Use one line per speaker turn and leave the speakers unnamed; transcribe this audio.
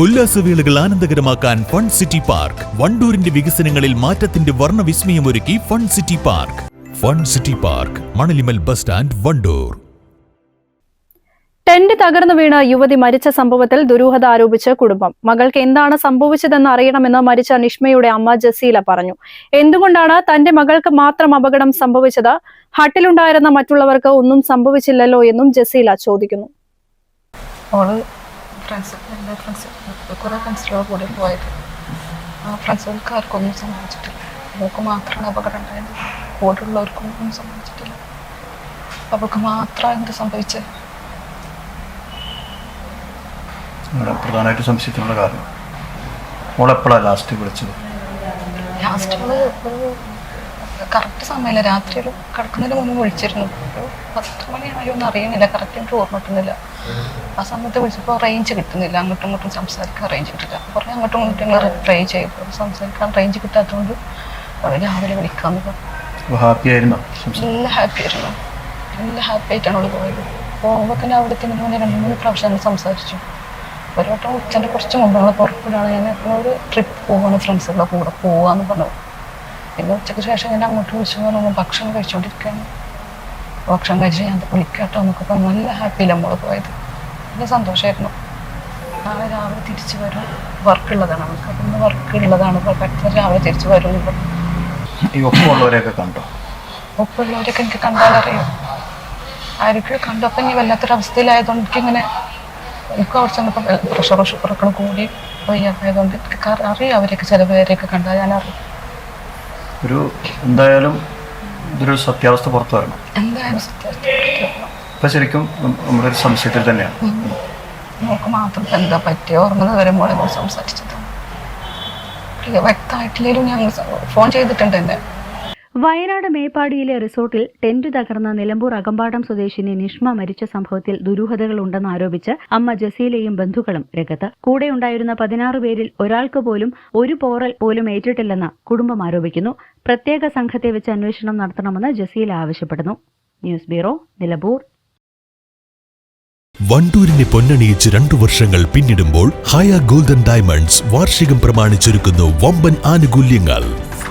ഉല്ലാസവേളകൾ ആനന്ദകരമാക്കാൻ fun city park. വണ്ടൂരിന്റെ വികസനങ്ങളിൽ മാറ്റത്തിന്റെ വർണവിസ്മയമൊരുക്കി fun city park. Fun city park Manalimal bus stand Wandoor.
Tent തകർന്നു വീണ യുവതി മരിച്ച സംഭവത്തിൽ ദുരൂഹത ആരോപിച്ച് കുടുംബം. മകൾക്ക് എന്താണ് സംഭവിച്ചതെന്ന് അറിയണമെന്ന് മരിച്ച നിഷ്മയുടെ അമ്മ ജസീല പറഞ്ഞു. എന്തുകൊണ്ടാണ് തന്റെ മകൾക്ക് മാത്രം അപകടം സംഭവിച്ചത്? ഹട്ടിലുണ്ടായിരുന്ന മറ്റുള്ളവർക്ക് ഒന്നും സംഭവിച്ചില്ലല്ലോ എന്നും ജസീല ചോദിക്കുന്നു.
അവൾ ഫ്രണ്ട്സ് കുറേ ഫ്രണ്ട്സിലൂടെ കൂടി പോയത്. ആ ഫ്രണ്ട്സുകൾക്ക് ആർക്കൊന്നും സംഭവിച്ചിട്ടില്ല അവൾക്ക് മാത്രമാണ് അപകടം ഉണ്ടായത്. കൂടെയുള്ളവർക്കൊന്നും സംഭവിച്ചിട്ടില്ല അവൾക്ക് മാത്രമാണ് എന്ത് സംഭവിച്ചത്
ഇവിടെ പ്രധാനമായിട്ട് സംശയത്തിനുള്ള കാരണം മോളെപ്പോഴാണ് ലാസ്റ്റ് വിളിച്ചത്?
ലാസ്റ്റ് കറക്റ്റ് സമയമില്ല രാത്രി ഒരു കിടക്കുന്നതിന് മുന്നേ വിളിച്ചിരുന്നു. ഒരു പത്ത് മണിയായോ എന്ന് അറിയുന്നില്ല. കറക്റ്റ് എനിക്ക് ഓർമ്മ കിട്ടുന്നില്ല. ആ സമയത്ത് വിളിച്ചപ്പോൾ റേഞ്ച് കിട്ടുന്നില്ല. അങ്ങോട്ടും ഇങ്ങോട്ടും സംസാരിക്കാൻ റേഞ്ച് കിട്ടില്ല. കുറേ അങ്ങോട്ടും ഇങ്ങോട്ടും ഞങ്ങൾ ട്രൈ ചെയ്തു. സംസാരിക്കാൻ റേഞ്ച് കിട്ടാത്തതുകൊണ്ട് രാവിലെ
വിളിക്കാന്ന്
നല്ല ഹാപ്പി ആയിരുന്നു. നല്ല ഹാപ്പി ആയിട്ടാണ് അവൾ പോയത്. പോകുമ്പോൾ തന്നെ അവിടെ തന്നെ മുന്നേ രണ്ട് മൂന്ന് പ്രാവശ്യം ഞങ്ങൾ സംസാരിച്ചു. ഒരു വട്ടം ഉച്ചന്റെ കുറച്ച് മുമ്പ് ഞങ്ങൾ പുറപ്പെടുകയാണ് ഞാൻ ഒരു ട്രിപ്പ് പോവാണ് ഫ്രണ്ട്സുകളുടെ കൂടെ പോവാന്ന് പറഞ്ഞത്. പിന്നെ ഉച്ചയ്ക്ക് ശേഷം ഞാൻ അങ്ങോട്ട് വിളിച്ചു. പറഞ്ഞു ഭക്ഷണം കഴിച്ചുകൊണ്ടിരിക്കുകയാണ് ഭക്ഷണം കഴിച്ച് ഞാൻ വിളിക്കാട്ടോ എന്നൊക്കെ പറഞ്ഞു. നല്ല ഹാപ്പിയില്ല നമ്മൾ പോയത്? നല്ല സന്തോഷമായിരുന്നു നാളെ രാവിലെ തിരിച്ചു വരും. വർക്ക് ഉള്ളതാണ് നമുക്ക് അപ്പം ഇന്ന് വർക്ക് ഉള്ളതാണ്. അപ്പോൾ പെട്ടെന്ന് രാവിലെ തിരിച്ചു വരും
ഈ ഒപ്പമുള്ളവരെയൊക്കെ കണ്ടോ?
ഒപ്പമുള്ളവരൊക്കെ എനിക്ക് കണ്ടാലറിയാം ആരൊക്കെ കണ്ടപ്പോൾ ഇനി വല്ലാത്തൊരവസ്ഥയിലായതുകൊണ്ട് എനിക്കിങ്ങനെ എനിക്ക് അവിടെ ചെന്നപ്പോൾ പ്രഷറും ഷുഗറൊക്കെ കൂടി വയ്യാതായതുകൊണ്ട് എനിക്ക് അറിയാം അവരെയൊക്കെ ചില പേരെയൊക്കെ കണ്ടാൽ ഞാൻ അറിയാം
ഒരു എന്തായാലും ഇതൊരു സത്യാവസ്ഥ പുറത്തു വരണം.
അപ്പൊ സത്യാവസ്ഥ
ശരിക്കും നമ്മളൊരു നമ്മുടെ ഒരു സംശയത്തിൽ തന്നെയാണ്.
നമുക്ക് മാത്രം ഇപ്പം എന്താ പറ്റിയ ഓർമ്മ വരെ മോളെ കുറിച്ച് സംസാരിച്ചത്. വ്യക്തമായിട്ടില്ലെങ്കിലും ഞങ്ങൾ ഫോൺ ചെയ്തിട്ടുണ്ട് എന്നെ.
വയനാട് മേപ്പാടിയിലെ റിസോർട്ടിൽ ടെന്റ് തകർന്ന നിലമ്പൂർ അകമ്പാടം സ്വദേശിനി നിഷ്മ മരിച്ച സംഭവത്തിൽ ദുരൂഹതകളുണ്ടെന്ന് ആരോപിച്ച് അമ്മ ജസീലയും ബന്ധുക്കളും രംഗത്ത്. കൂടെയുണ്ടായിരുന്ന പതിനാറ് പേരിൽ ഒരാൾക്ക് പോലും ഒരു പോറൽ പോലും ഏറ്റിട്ടില്ലെന്ന് കുടുംബം ആരോപിക്കുന്നു. പ്രത്യേക സംഘത്തെ വെച്ച് അന്വേഷണം നടത്തണമെന്ന് ജസീല ആവശ്യപ്പെടുന്നു. News bureau Nilambur.
വണ്ടൂരിനെ പൊന്നണിയിച്ച് രണ്ടു വർഷങ്ങൾ പിന്നിടുമ്പോൾ ഹയ ഗോൾഡൻ ഡയമണ്ട്സ് വാർഷികം പ്രമാണിച്ചൊരുക്കുന്നു വമ്പൻ ആനുകൂല്യങ്ങൾ.